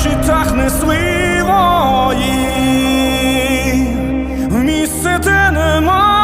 щитах несли вої, в місце, де нема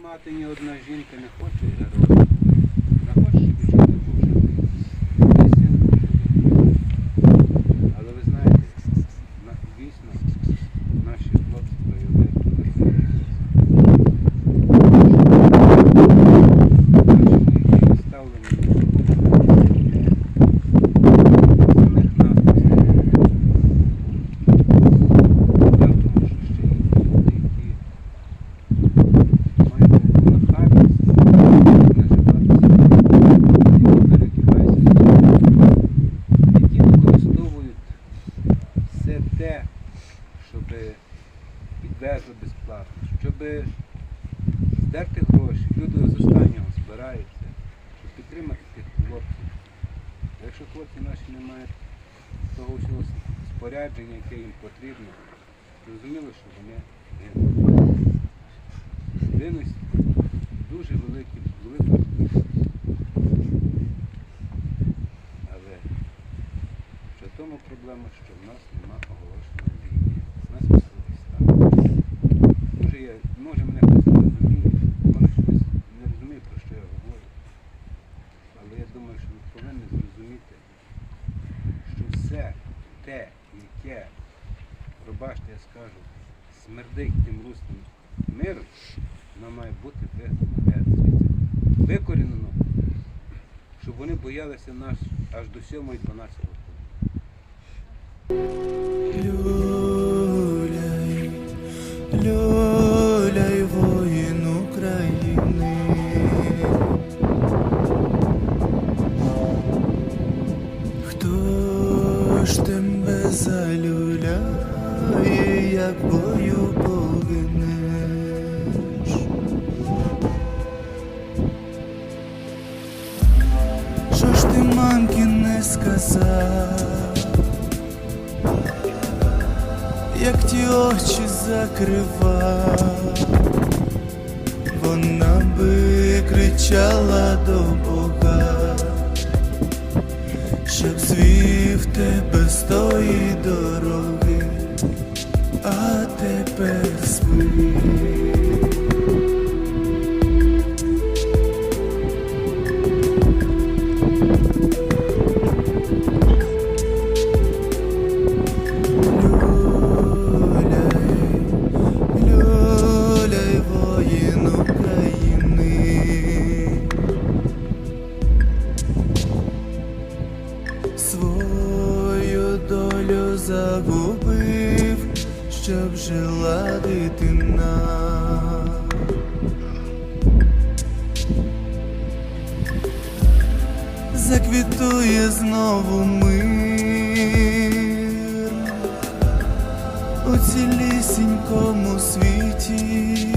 мати, ні одна жінка не хоче героя. Не хоче, щоб чоловік був живий. І син був живий. Але ви знаєте, на- дійсно наші хлопці проявили героїзм. Бачимо їх ставлення. Самих нас постійно. Там тому, що ще є люди, які мають таку нахабність, які використовують все те, щоб підвезли безплатно, щоб здерти гроші. Люди з останнього збираються, щоб підтримати тих хлопців. Якщо хлопці наші не мають того всього спорядження, яке їм потрібно, зрозуміло, що вони гинуть. Гинуть дуже великі, кількість. Але в тому проблема, що в нас нема оголошеної війни. У нас військовий стан. Може, я, може мене хтось не розуміє, може хтось не розуміє, про що я говорю. Але я думаю, що ви повинні зрозуміти, що все те, яке, пробачте, я скажу, смердить тим русним миром, воно має бути вигнано. Викорінено, щоб вони боялися нас аж до 7-12 років. Люляй, люляй, тебе залюляє, як бою погинеш? Що ж ти мамки не сказав? як ті очі закривав, вона би кричала до Бога, щоб звів тебе тої дороги, а тепер спи. Заквітує знову мир у цілісінькому світі,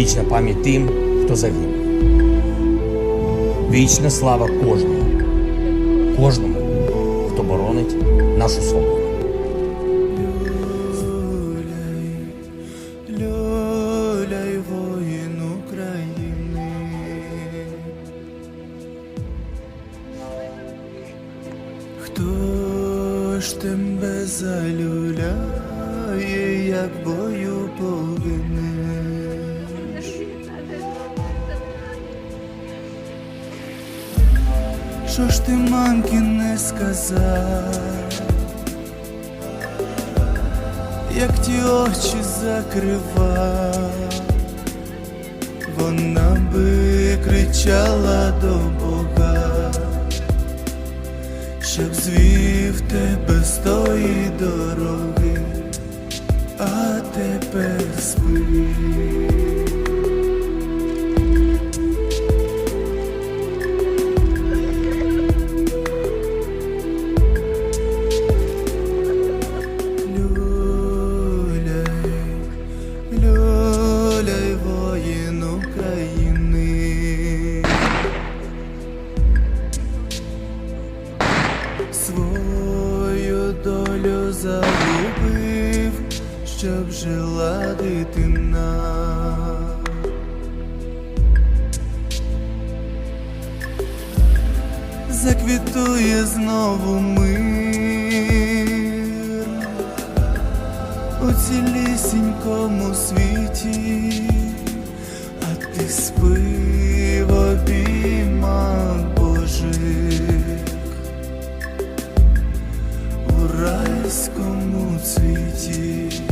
Вічна пам'ять тим, хто загинув. Вічна слава кожному, кожному, хто боронить нашу свободу. Що ж ти мамки не сказав? як ті очі закривав, вона би кричала до Бога, щоб звів тебе з тої дороги, а тепер спи. Знову мир у цілісінькому світі, а ти спи в обіймах Божих у райському цвіті.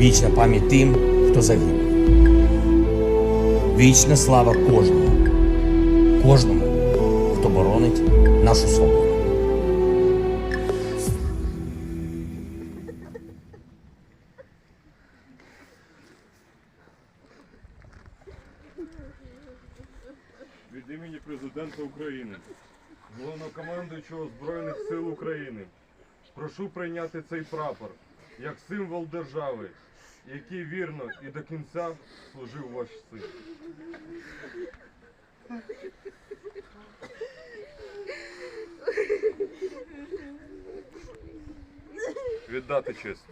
Вічна пам'ять тим, хто загинув. Вічна слава кожному, кожному, хто боронить нашу свободу. від імені Президента України, головнокомандуючого Збройних сил України. Прошу прийняти цей прапор як символ держави, який вірно і до кінця служив ваш син. Віддати честь.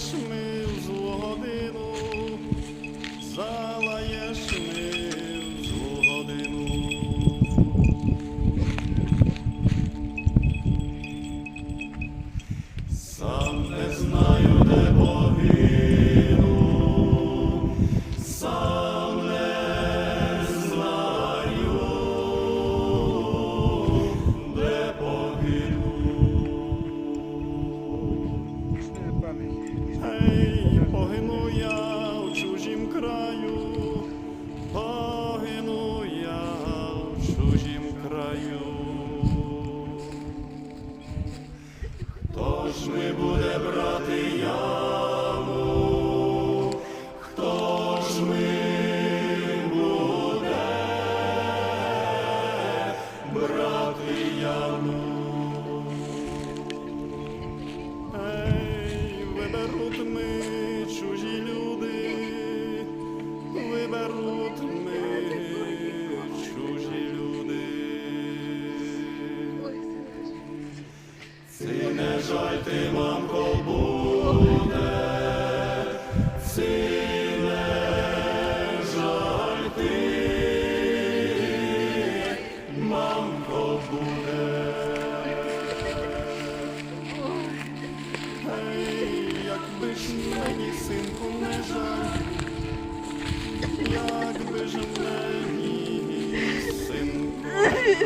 Christmas.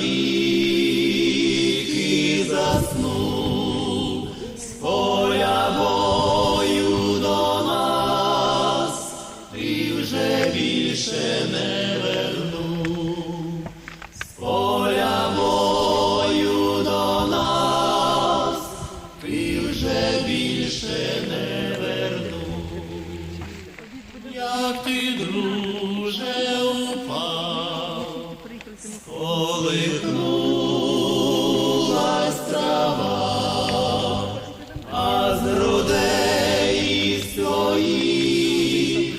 vida. Колихнулась трава, а з грудей своїх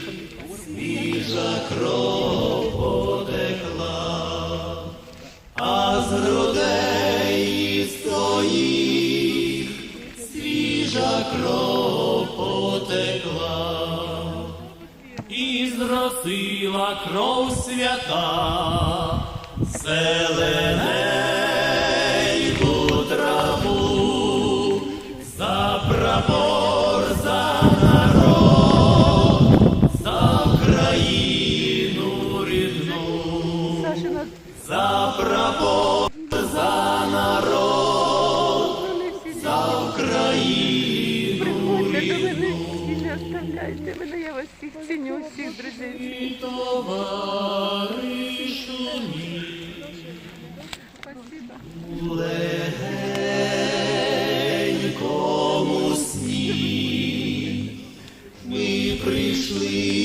свіжа кров потекла, а з грудей своїх свіжа кров потекла і зросила кров свята, зелененьку sleep.